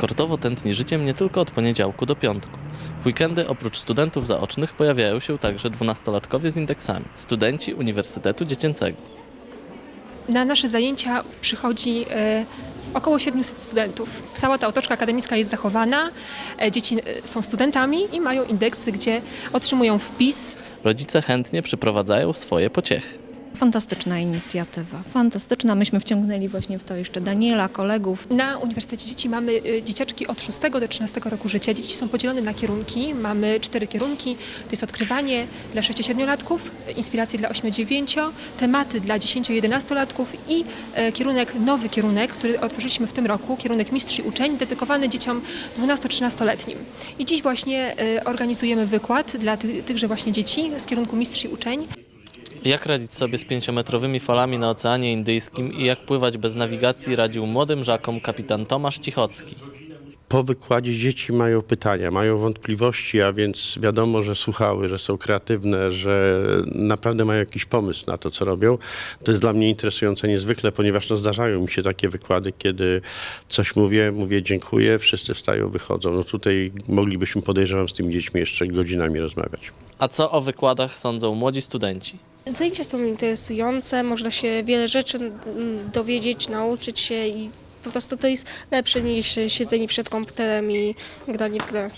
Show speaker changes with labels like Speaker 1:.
Speaker 1: Sportowo tętni życiem nie tylko od poniedziałku do piątku. W weekendy oprócz studentów zaocznych pojawiają się także dwunastolatkowie z indeksami, studenci Uniwersytetu Dziecięcego.
Speaker 2: Na nasze zajęcia przychodzi e, około 700 studentów. Cała ta otoczka akademicka jest zachowana. E, Dzieci e, są studentami i mają indeksy, gdzie otrzymują wpis.
Speaker 1: Rodzice chętnie przyprowadzają swoje pociechy.
Speaker 3: Fantastyczna inicjatywa, fantastyczna. Myśmy wciągnęli właśnie w to jeszcze Daniela, kolegów.
Speaker 2: Na Uniwersytecie Dzieci mamy e, dzieciaczki od 6 do 13 roku życia. Dzieci są podzielone na kierunki. Mamy cztery kierunki. To jest odkrywanie dla 6-7-latków, inspiracje dla 8-9, tematy dla 10-11-latków i e, kierunek, nowy kierunek, który otworzyliśmy w tym roku, kierunek mistrz i uczeń, dedykowany dzieciom 12-13-letnim. I dziś właśnie e, organizujemy wykład dla tych, tychże właśnie dzieci z kierunku mistrz i uczeń.
Speaker 1: Jak radzić sobie z pięciometrowymi falami na Oceanie Indyjskim i jak pływać bez nawigacji radził młodym żakom kapitan Tomasz Cichocki.
Speaker 4: Po wykładzie dzieci mają pytania, mają wątpliwości, a więc wiadomo, że słuchały, że są kreatywne, że naprawdę mają jakiś pomysł na to, co robią. To jest dla mnie interesujące niezwykle, ponieważ no, zdarzają mi się takie wykłady, kiedy coś mówię, mówię dziękuję, wszyscy wstają, wychodzą. No tutaj moglibyśmy, podejrzewam, z tymi dziećmi jeszcze godzinami rozmawiać.
Speaker 1: A co o wykładach sądzą młodzi studenci?
Speaker 5: Zajęcia są interesujące, można się wiele rzeczy mm, dowiedzieć, nauczyć się i po prostu to jest lepsze niż siedzenie przed komputerem i granie w grę.